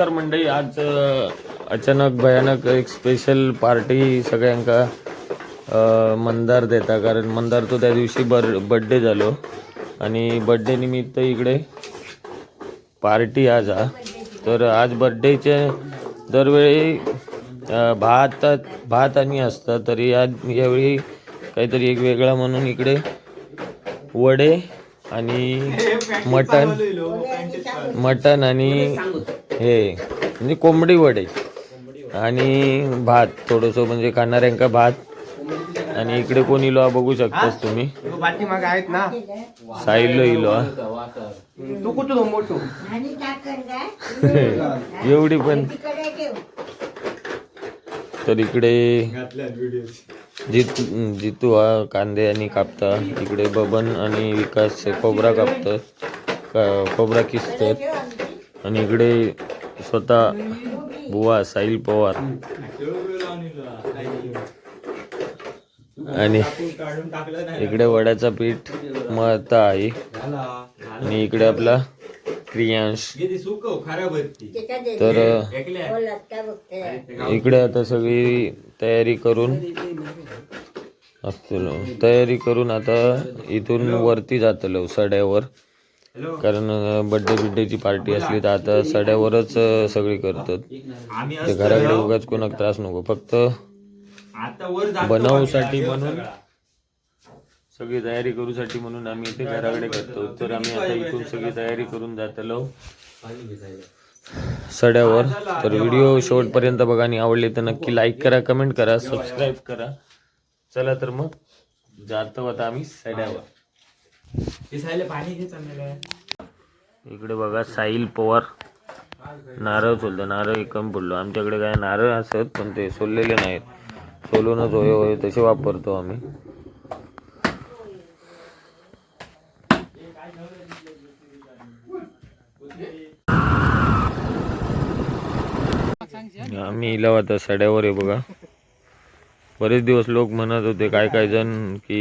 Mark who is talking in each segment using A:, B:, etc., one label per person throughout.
A: नमस्कार मंडळी. आज अचानक भयानक एक स्पेशल पार्टी सगळ्यांका अ, मंदार देता. कारण मंदार तो त्या दिवशी बर बड्डे झालो. आणि बड्डे निमित्त इकडे पार्टी आज हा. तर आज बड्डेचे दरवेळी भात भात आणि असतं. तरी आज यावेळी काहीतरी एक वेगळा म्हणून इकडे वडे आणि मटण. मटण आणि हे म्हणजे कोंबडी वडे आणि भात थोडंसं म्हणजे खाणाऱ्यांका भात. आणि इकडे कोण इलो बघू शकतास तुम्ही.
B: आहेत ना?
A: साईलो इलो.
B: तू कुठं मोठू
A: एवढी पण. तर इकडे जित जितू हा कांदे आणि कापता. इकडे बबन आणि विकास खोबरा कापतात का- खोबरा किसतात. आणि इकडे स्वतः बुवा साहिल पवार. आणि इकडे वड्याचा पीठ मळता आहे. आणि इकडे आपला क्रियांश. तर इकडे आता सगळी तयारी करून असतो तयारी करून आता इथून वरती जातलो सड्यावर कारण बड्डे बिड्डेची पार्टी असली तर आता सड्यावरच सगळी करतात. ते घराकडे उगाच कोणाक त्रास नको. फक्त बनवसाठी म्हणून सगळी तयारी करूसाठी म्हणून आम्ही इथे घराकडे करतो. तर आम्ही आता इथून सगळी तयारी करून जातलो. सड्यावर. तर व्हिडिओ शेवटपर्यंत बघा आणि आवडले तर नक्की लाईक करा कमेंट करा सबस्क्राईब करा. चला तर मग जातो आता आम्ही सड्यावर. इकडे बघा साहिल पवार. नारळ सोलतो नारळ एक कमी पडलो आमच्याकडे काय नारळ असत पण ते सोललेले नाहीत. सोलूनच होय होय तसे वापरतो आम्ही. आम्ही इला आता सड्यावर आहे बघा. बरेच दिवस लोक म्हणत होते काय काय जण की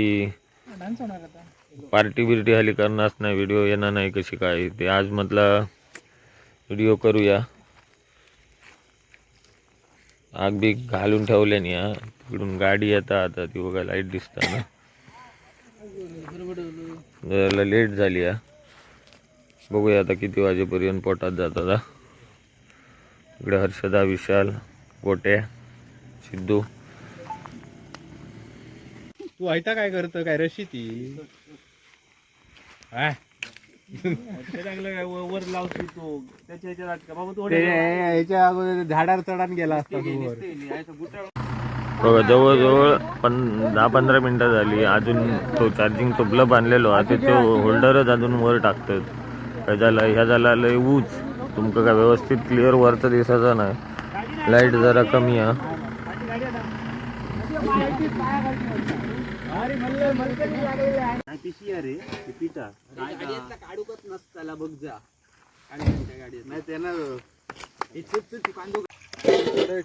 A: पार्टी बिर्टी हाली करणारच नाही व्हिडिओ येणार नाही कशी काय ते. आज म्हटला व्हिडिओ करूया. आग बी घालून ठेवल्याने हा. तिकडून गाडी येता आता ती बघा लाइट दिसता ना. जरा लेट झाली हा. बघूया आता किती वाजेपर्यंत पोटात जातात इकडे हर्षदा विशाल गोट्या सिद्धू.
B: तू ऐता काय करतं? काय रशी ती? चांगलं काय वर लावतो तू. त्याच्या ह्याच्यात बाबा तू ह्याच्या अगोदर झाडावर चढान गेला असता तू वर
A: बघा जवळजवळ पण दहा पंधरा मिनिटं झाली. अजून तो चार्जिंग तो ब्लब आणलेलो आहे. तो होल्डरच अजून वर टाकतात. काय झालं ह्या झाला लय ऊच. तुमका काय व्यवस्थित क्लिअर वरचं दिसायचं नाही. लाइट जरा कमी आहे.
B: पिशी अरे पिठा काढूकच नसताला बघ जा नाही त्यांना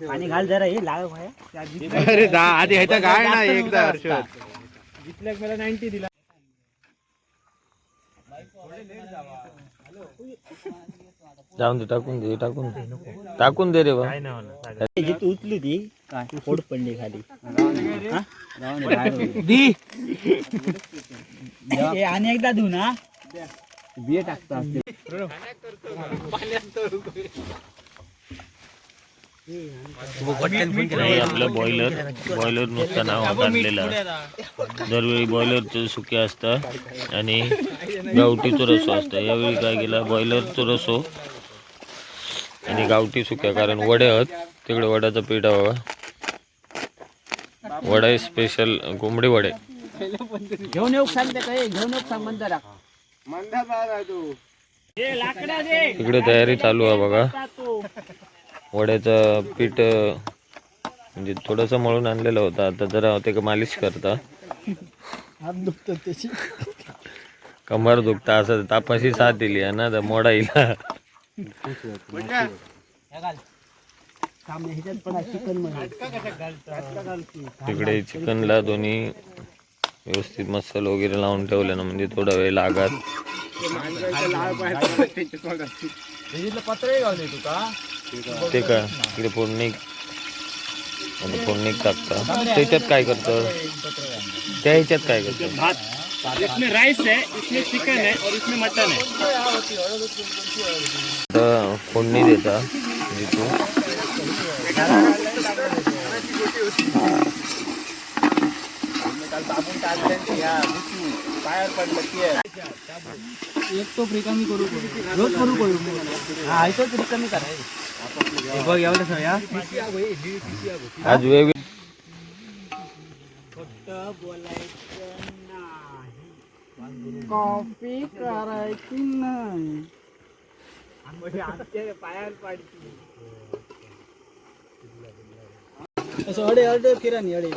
C: पाणी घाल जरा हे लाग
B: अरे जा आधी ह्याच्या गाय ना एकदा हर्षद. जितल्याक मला नाईन्टी दिला.
A: जाऊन दे टाकून दे टाकून दे. टाकून दे रे बा.
C: जी तू उचली ती फोड पडली खाली?
B: दी.
C: आणि एकदा धु ना
B: बिये टाकता
A: हे आपलं बॉयलर बॉयलर नुसतं नाव काढलेलं दरवेळी बॉयलरचे सुके असतात आणि गावठीचं रसो असतं. यावेळी काय केला? बॉयलरचं रसो आणि गावठी सुक्या कारण वडे आहेत. तिकडे वड्याचं पीठ बघा वडा स्पेशल कोंबडी वडे.
C: घेऊन येऊ सांगते काय घेऊन येऊ सांग मंदारा.
B: तू.
A: इकडे तयारी चालू आहे बघा. वड्याचं पीठ म्हणजे थोडंसं मळून आणलेलं होतं. आता जरा ते मालिश करता.
C: हात दुखतात त्याची.
A: कंबर दुखता असं तापाशी साथ दिली आहे ना तर मोडा येईल
C: ह्याच्यात पण चिकन
A: तिकडे चिकनला दोन्ही व्यवस्थित मसाला वगैरे लावून ठेवलं ना म्हणजे थोडा वेळ लागत.
B: पत्र गावले तुका
A: ते काय? इकडे फोडणी. फोडणी टाकता. त्याच्यात काय करतं? त्या ह्याच्यात काय करतं?
C: भात. इसमें राइस है इसमें चिकन है और इसमें मटन है.
A: आता फोडणी देता जिथून
C: एक तो रिकामी करू करू. रोज करू करू. हा रिकामी करा बघ एवढं सगळ्या
A: आज वेगवेगळे
C: कॉफी करायची नाही. पायार पाडची असं अडे अडे किराणी अडे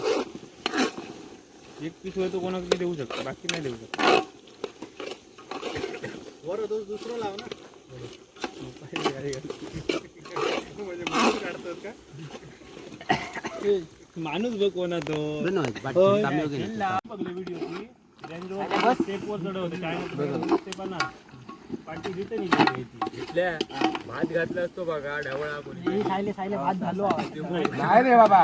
B: एक पीस होय तो कोणाकडे देऊ शकतो? बाकी नाही देऊ शकतो.
C: वर दुसरं लाव ना. माणूस बघ कोणा तो. बघले व्हिडिओ स्टेपवर चढवते काय ते पण पाठी तिथे
B: भात घातला असतो बघा ढवळा कोणी
C: सायले सायले भात झालो
B: नाही रे बाबा.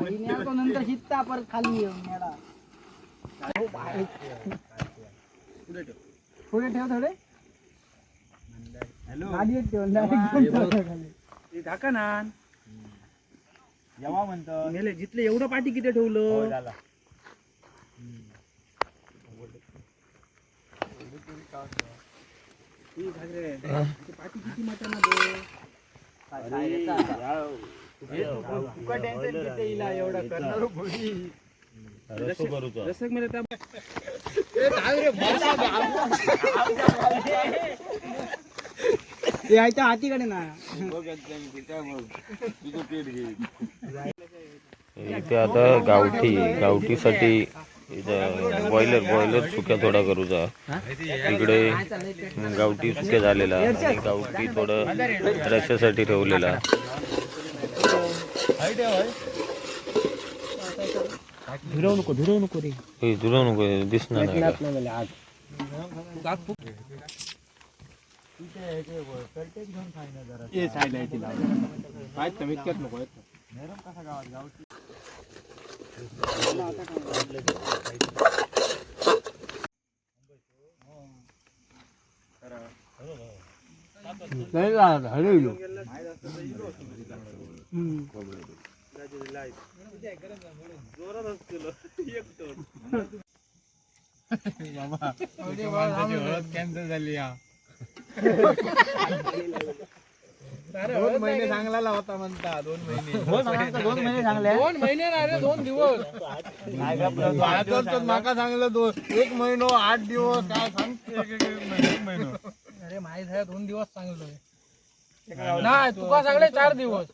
C: नंतर शिकता परत खाली. पुढे ठेव थोडे. खाली एक ठेव
B: ना. जेव्हा म्हणतो.
C: जिथले एवढं पाठी किती ठेवलं? पाठी किती मटण एवढं करणार आयच्या हातीकडे ना.
A: इथे आता गावठी गावठीसाठी बॉयलर बॉयलर सुक्या थोडा करूचा इकडे गावठी सुक्या झालेला आणि गावठी थोडं रश्यासाठी ठेवलेला.
C: भिरवू नको भिरवू नको रे
A: हे तुला नको दिसणार नाही का?
B: ये साईडला आहे तिला काय तर कॅन्सल झाली हा दोन महिने चांगला होता म्हणता दोन महिने
C: दोन महिने
B: दोन महिने रे दोन दिवस माका सांगलं दोन एक महिनो. आठ दिवस काय सांग महिनो
C: अरे माहीत आहे दोन दिवस चांगलं
B: नाही तुका सांगले चार दिवस.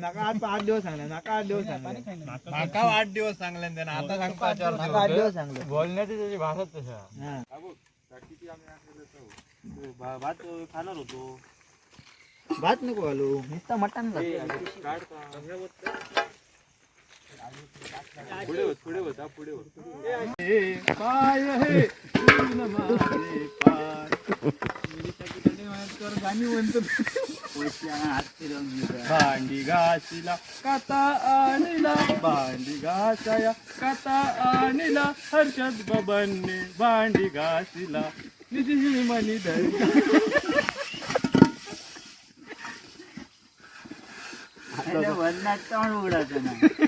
C: नाका आठ आठ दिवस चांगले नाका आठ दिवस
B: माका आठ दिवस सांगले. आता सांगता चार
C: आठ
B: दिवस
C: चांगले
B: बोलण्याची त्याची भाषाच तशा
C: भात खाणार होतो. भात नको घालू नुसतं मटण
B: पुढे होत पुढे होता पुढे होत. पाय हे पाय. गाणी म्हणतो भांडी घासीला काता आणला भांडी घासाया काता आणला हर्षद बबनने भांडी घासीला निधी मनी धरी.
C: वरणात उघडायचं नाही.